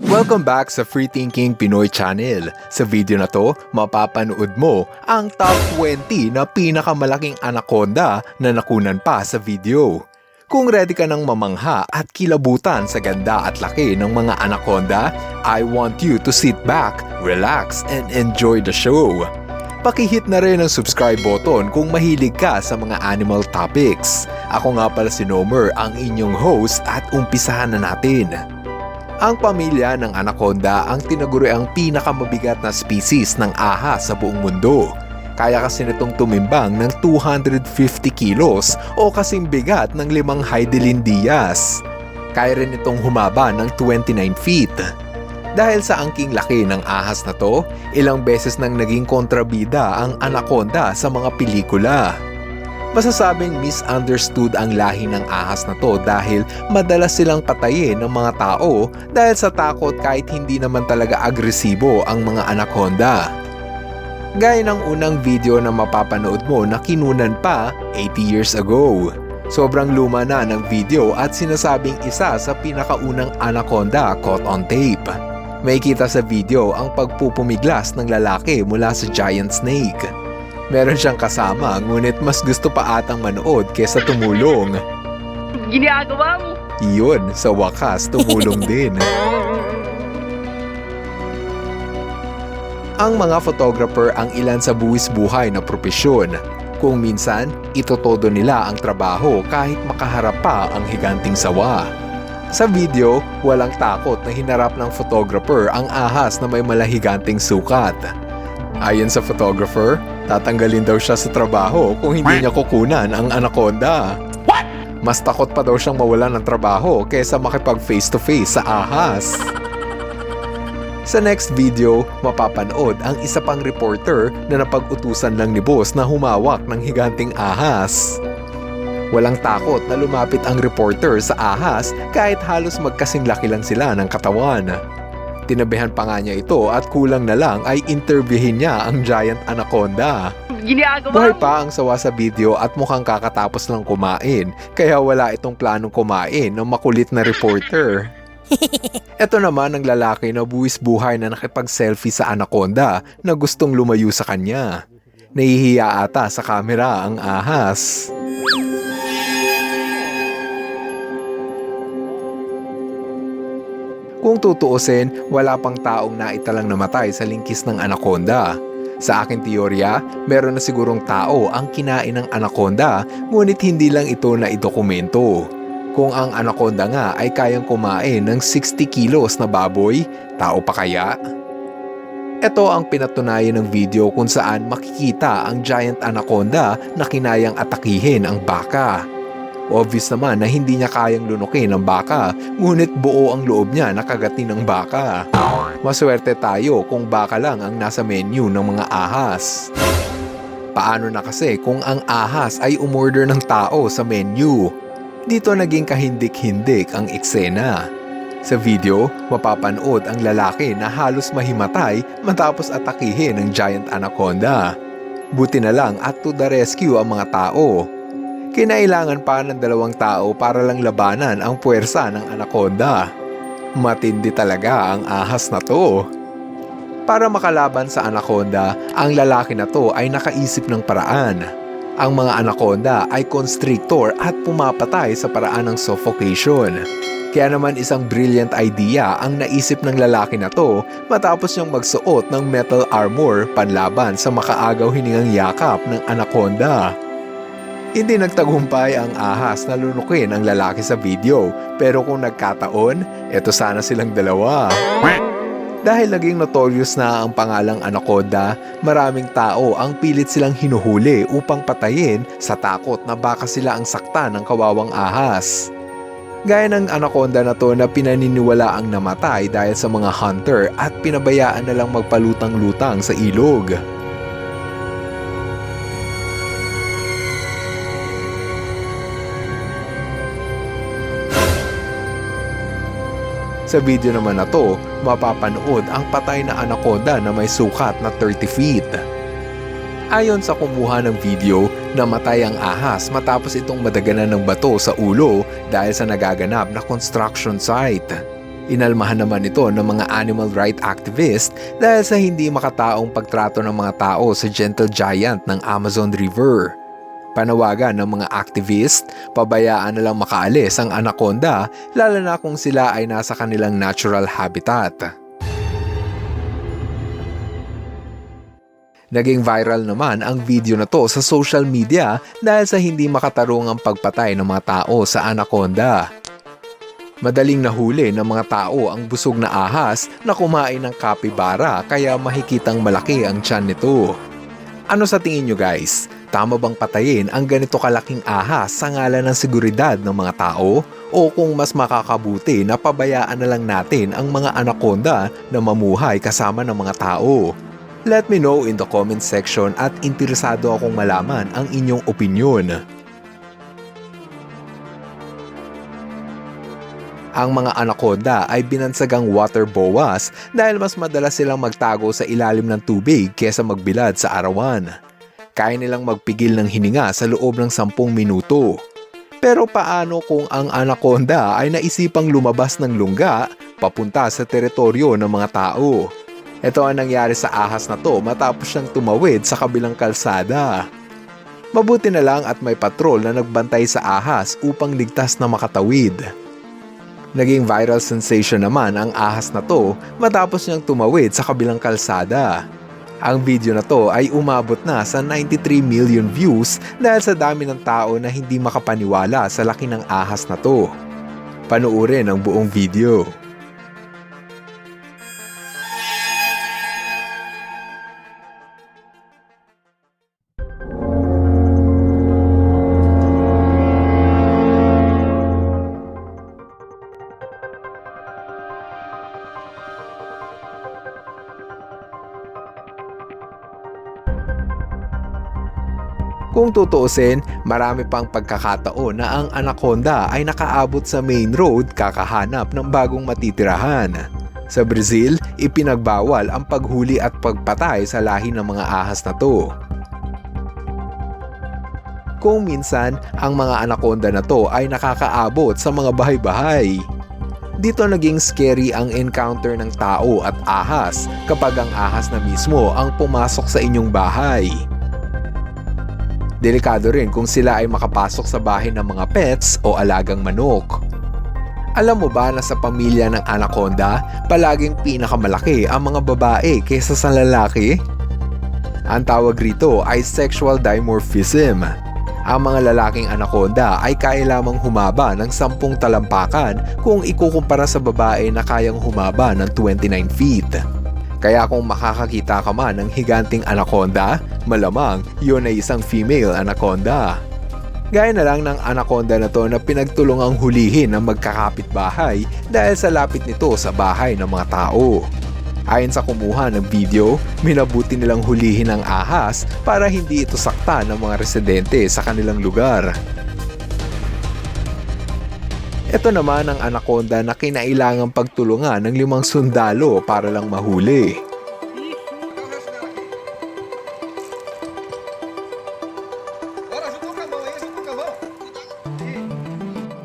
Welcome back sa Free Thinking Pinoy Channel. Sa video na to, mapapanood mo ang top 20 na pinakamalaking anaconda na nakunan pa sa video. Kung ready ka ng mamangha at kilabutan sa ganda at laki ng mga anaconda, I want you to sit back, relax, and enjoy the show. Pakihit na rin ang subscribe button kung mahilig ka sa mga animal topics. Ako nga pala si Nomer, ang inyong host at umpisahan na natin. Ang pamilya ng anaconda ang tinaguri ang pinakamabigat na species ng ahas sa buong mundo. Kaya kasi nitong tumimbang ng 250 kilos o kasing bigat ng limang Heidelin Diaz. Kaya rin itong humaba ng 29 feet. Dahil sa angking laki ng ahas na to, ilang beses nang naging kontrabida ang anaconda sa mga pelikula. Masasabing misunderstood ang lahi ng ahas na to dahil madalas silang patayin ng mga tao dahil sa takot kahit hindi naman talaga agresibo ang mga anaconda. Gaya ng unang video na mapapanood mo na kinunan pa 80 years ago. Sobrang luma na ng video at sinasabing isa sa pinakaunang anaconda caught on tape. May kita sa video ang pagpupumiglas ng lalaki mula sa giant snake. Meron siyang kasama ngunit mas gusto pa atang manood kesa tumulong. Ginagawa mo. Iyon, sa wakas tumulong din. Ang mga photographer ang ilan sa buwis buhay na propesyon. Kung minsan, itotodo nila ang trabaho kahit makaharap pa ang higanting sawa. Sa video, walang takot na hinarap ng photographer ang ahas na may malahiganting sukat. Ayon sa photographer, tatanggalin daw siya sa trabaho kung hindi niya kukunan ang anaconda. Mas takot pa daw siyang mawalan ng trabaho kaysa makipag face to face sa ahas. Sa next video, mapapanood ang isa pang reporter na napag-utusan lang ni boss na humawak ng higanting ahas. Walang takot na lumapit ang reporter sa ahas kahit halos magkasing laki lang sila ng katawan. Tinabihan pa nga niya ito at kulang na lang ay interviewin niya ang giant anaconda. Ginagawa Buhay pa ang sawa sa video at mukhang kakatapos lang kumain kaya wala itong planong kumain ng makulit na reporter. Ito naman ang lalaki na buwis buhay na nakipag-selfie sa anaconda na gustong lumayo sa kanya. Nahihiya ata sa kamera ang ahas. Kung tutuusin, wala pang taong naitalang namatay sa lingkis ng anaconda. Sa aking teorya, meron na sigurong tao ang kinain ng anaconda, ngunit hindi lang ito na idokumento. Kung ang anaconda nga ay kayang kumain ng 60 kilos na baboy, tao pa kaya? Ito ang pinatunayan ng video kung saan makikita ang giant anaconda na kinayang atakihin ang baka. Obvious naman na hindi niya kayang lunukin ang baka, ngunit buo ang loob niya na kagatin ng baka. Maswerte tayo kung baka lang ang nasa menu ng mga ahas. Paano na kasi kung ang ahas ay umorder ng tao sa menu? Dito naging kahindik-hindik ang eksena. Sa video, mapapanood ang lalaki na halos mahimatay matapos atakihin ng giant anaconda. Buti na lang at to the rescue ang mga tao. Kinailangan pa ng dalawang tao para lang labanan ang puwersa ng anaconda. Matindi talaga ang ahas na to. Para makalaban sa anaconda, ang lalaki na to ay nakaisip ng paraan. Ang mga anaconda ay constrictor at pumapatay sa paraan ng suffocation. Kaya naman isang brilliant idea ang naisip ng lalaki na to matapos niyang magsuot ng metal armor panlaban sa makaagaw hiningang yakap ng anaconda. Hindi nagtagumpay ang ahas na lunukin ang lalaki sa video pero kung nagkataon, eto sana silang dalawa. Dahil naging notorious na ang pangalang anaconda, maraming tao ang pilit silang hinuhuli upang patayin sa takot na baka sila ang sakta ng kawawang ahas. Gaya ng anaconda na to na pinaniniwala ang namatay dahil sa mga hunter at pinabayaan na lang magpalutang-lutang sa ilog. Sa video naman na to, mapapanood ang patay na anaconda na may sukat na 30 feet. Ayon sa kumuha ng video, namatay ang ahas matapos itong madaganan ng bato sa ulo dahil sa nagaganap na construction site. Inalmahan naman ito ng mga animal right activist dahil sa hindi makataong pagtrato ng mga tao sa gentle giant ng Amazon River. Panawagan ng mga activist, pabayaan na lang makaalis ang anaconda lalo na kung sila ay nasa kanilang natural habitat. Naging viral naman ang video na to sa social media dahil sa hindi makatarong ang pagpatay ng mga tao sa anaconda. Madaling nahuli ng mga tao ang busog na ahas na kumain ng kapibara kaya makikitang malaki ang tiyan nito. Ano sa tingin nyo guys? Tama bang patayin ang ganito kalaking ahas sa ngalan ng seguridad ng mga tao? O kung mas makakabuti na pabayaan na lang natin ang mga anaconda na mamuhay kasama ng mga tao? Let me know in the comment section at interesado akong malaman ang inyong opinion. Ang mga anaconda ay binansagang water boas dahil mas madalas silang magtago sa ilalim ng tubig kesa magbilad sa arawan. Kaya nilang magpigil ng hininga sa loob ng 10 minuto. Pero paano kung ang anaconda ay naisipang lumabas ng lungga papunta sa teritoryo ng mga tao? Ito ang nangyari sa ahas na to matapos siyang tumawid sa kabilang kalsada. Mabuti na lang at may patrol na nagbantay sa ahas upang ligtas na makatawid. Naging viral sensation naman ang ahas na to matapos niyang tumawid sa kabilang kalsada. Ang video na to ay umabot na sa 93 million views dahil sa dami ng tao na hindi makapaniwala sa laki ng ahas na to. Panuorin ang buong video. Kung tutuusin, marami pang pagkakataon na ang anaconda ay nakaabot sa main road kakahanap ng bagong matitirahan. Sa Brazil, ipinagbawal ang paghuli at pagpatay sa lahi ng mga ahas na to. Kung minsan, ang mga anaconda na to ay nakakaabot sa mga bahay-bahay. Dito naging scary ang encounter ng tao at ahas kapag ang ahas na mismo ang pumasok sa inyong bahay. Delikado rin kung sila ay makapasok sa bahay ng mga pets o alagang manok. Alam mo ba na sa pamilya ng anaconda, palaging pinakamalaki ang mga babae kaysa sa lalaki? Ang tawag rito ay sexual dimorphism. Ang mga lalaking anaconda ay kaya lamang humaba ng 10 talampakan kung ikukumpara sa babae na kayang humaba ng 29 feet. Kaya kung makakakita ka man ng higanting anaconda, malamang yun ay isang female anaconda. Gaya na lang ng anaconda na to na pinagtulungang hulihin ng magkakapit-bahay dahil sa lapit nito sa bahay ng mga tao. Ayon sa kumuha ng video, minabuti nilang hulihin ang ahas para hindi ito sakta ng mga residente sa kanilang lugar. Ito naman ang anaconda na kinailangang pagtulungan ng limang sundalo para lang mahuli.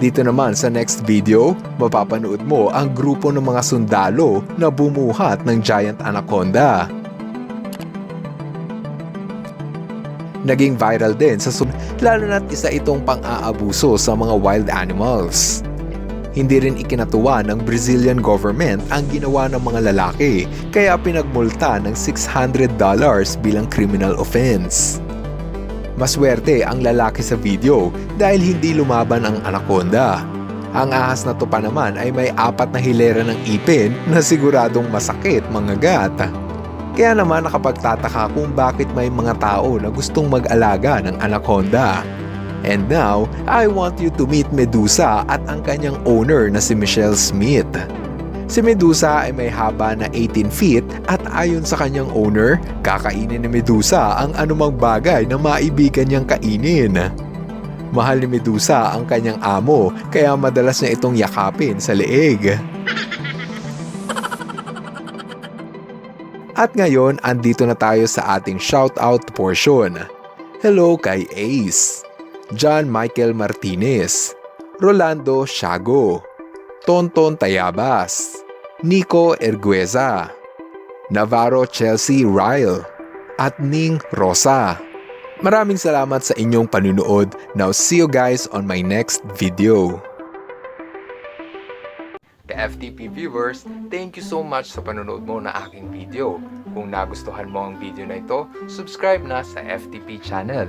Dito naman sa next video, mapapanood mo ang grupo ng mga sundalo na bumuhat ng giant anaconda. Naging viral din sa sub lalo na't isa itong pang-aabuso sa mga wild animals. Hindi rin ikinatuwa ng Brazilian government ang ginawa ng mga lalaki kaya pinagmulta ng $600 bilang criminal offense. Maswerte ang lalaki sa video dahil hindi lumaban ang anaconda. Ang ahas na to pa naman ay may apat na hilera ng ipin na siguradong masakit mga gata. Kaya naman nakapagtataka kung bakit may mga tao na gustong mag-alaga ng anaconda. And now, I want you to meet Medusa at ang kanyang owner na si Michelle Smith. Si Medusa ay may haba na 18 feet at ayon sa kanyang owner, kakainin ni Medusa ang anumang bagay na maibigan niyang kainin. Mahal ni Medusa ang kanyang amo kaya madalas niya itong yakapin sa leeg. At ngayon, andito na tayo sa ating shoutout portion. Hello kay Ace, John Michael Martinez, Rolando Shago, Tonton Tayabas, Nico Ergueza, Navarro Chelsea Ryle, at Ning Rosa. Maraming salamat sa inyong panunood. Now see you guys on my next video. The FTP viewers, thank you so much sa panonood mo na aking video. Kung nagustuhan mo ang video na ito, subscribe na sa FTP channel.